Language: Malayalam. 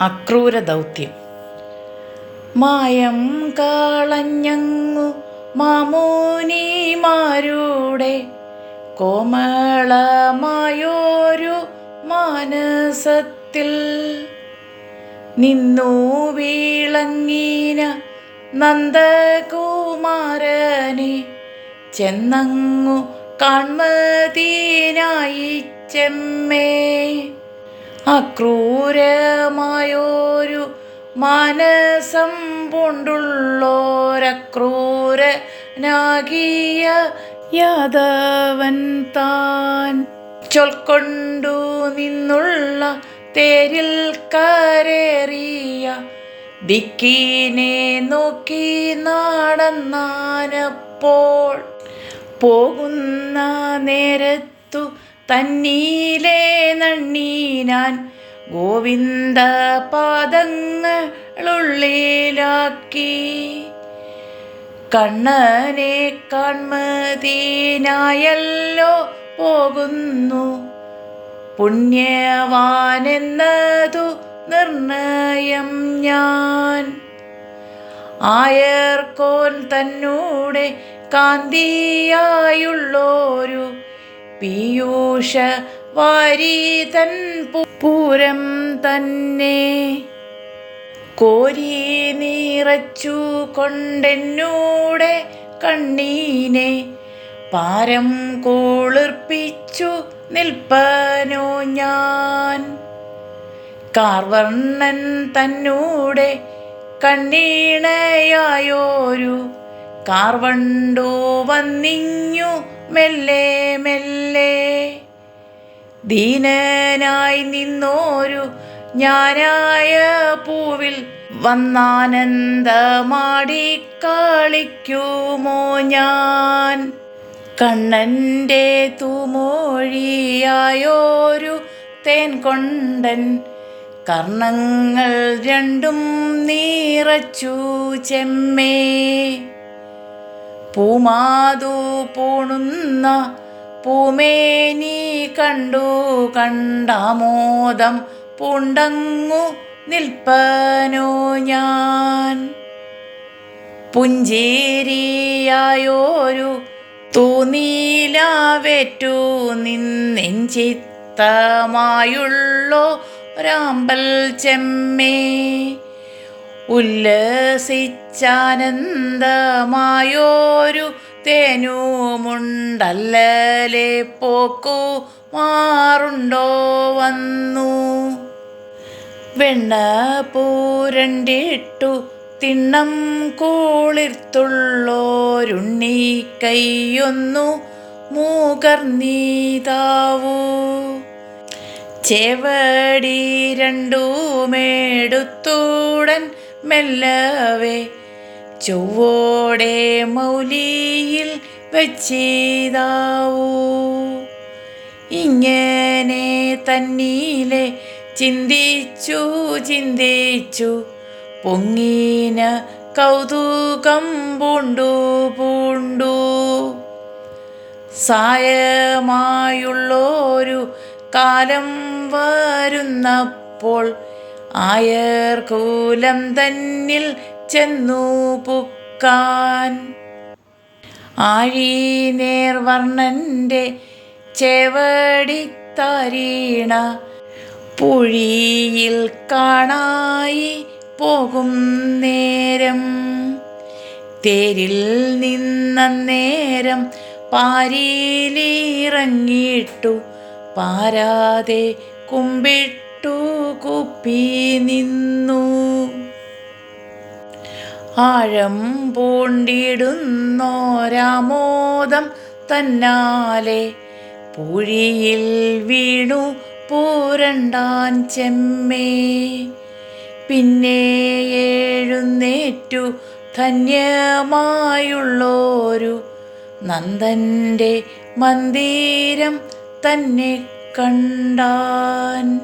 അക്രൂര ദൗത്യം. മായം കാളഞ്ഞു മാമോനിമാരുടെ കോമളമായോരു മാനസത്തിൽ. നിന്നു വീളങ്ങീന നന്ദകുമാരനെ ചെന്നങ്ങു കാൺമതീനായി ചെമ്മേ. അക്രൂരമായൊരു മനസം പൂണ്ടുള്ളോരക്രൂരനാകിയ യാദവൻ താൻ. ചൊൽക്കൊണ്ടു നിന്നുള്ള തേരിൽ കരേറിയ ദിക്കീനെ നോക്കി നാടന്നാനപ്പോൾ പോകുന്ന നേരത്തു തന്നീലെ നണ്ണീനാൻ ഗോവിന്ദ പാദങ്ങളുള്ളിലാക്കി. കണ്ണനെ കാൺമതീനായല്ലോ പോകുന്നു. പുണ്യവാനെന്നതു നിർണയം ഞാൻ. ആയർക്കോൻ തന്നൂടെ കാന്തിയായുള്ളോരു പീയൂഷ വാരീതൻ പൂരം തന്നെ. കോരി നീറച്ചു കൊണ്ടെന്നൂടെ കണ്ണീനെ പാരം കോളിർപ്പിച്ചു നിൽപ്പനോ ഞാൻ. കാർവർണൻ തന്നൂടെ കണ്ണീണയായോരു കാർവണ്ടോ വന്നിഞ്ഞു മെല്ലെ മെല്ലെ ദീനനായി നിന്നോരു ഞാനായ പൂവിൽ വന്നാനന്ദമാടി കളിക്കുമോ ഞാൻ? കണ്ണന്റെ തൂമോഴിയായോരു തേൻ കൊണ്ടൻ കർണങ്ങൾ രണ്ടും നീറച്ചു ചെമ്മേ. പൂമാതു പൂണുന്ന പൂമേനി കണ്ടു കണ്ടാമോദം പൂണ്ടങ്ങു നിൽപ്പനോ ഞാൻ. പുഞ്ചേരിയായോരു തൂനീലാവേറ്റു നിന്നെഞ്ചിത്തമായുള്ളോ രാമ്പൽ ചെമ്മേ. ഉല്ലസിച്ചാനന്ദമായോരു തേനുമുണ്ടല്ലേ പോക്കു മാറുണ്ടോ വന്നു. വെണ്ണ പൂരണ്ടിട്ടു തിണ്ണം കൂളിർത്തുള്ളോരുണ്ണി കൈയൊന്നു മൂകർന്നീതാവൂ ചേവടി രണ്ടുമേടുത്തൂടൻ മെല്ലവേ ചൊവ്വോടെ മൗലിയിൽ വച്ചിതാവൂ. ഇങ്ങനെ തന്നീലെ ചിന്തിച്ചു ചിന്തിച്ചു പൊങ്ങീന കൗതുകം പൂണ്ടു പൂണ്ടു. സായമായുള്ളൊരു കാലം വരുന്നപ്പോൾ ആയർകൂലം തന്നിൽ ചെന്നു പുക്കാൻ. ആഴീനേർവർണന്റെ ചെവടിത്താരീണ പുഴിയിൽ കാണായി പോകും നേരം. തേരിൽ നിന്ന നേരം പാരിയിലിറങ്ങിയിട്ടു പാരാതെ കുമ്പിട്ടു കുപ്പി നിന്നു. ആഴം പൂണ്ടിടുന്നോരാമോദം തന്നാലെ പൂഴിയിൽ വീണു പൂരണ്ടാൻ ചെമ്മേ. പിന്നെ എഴുന്നേറ്റു ധന്യമായുള്ളോരു നന്ദന്റെ മന്ദിരം തന്നെ കണ്ടാൻ.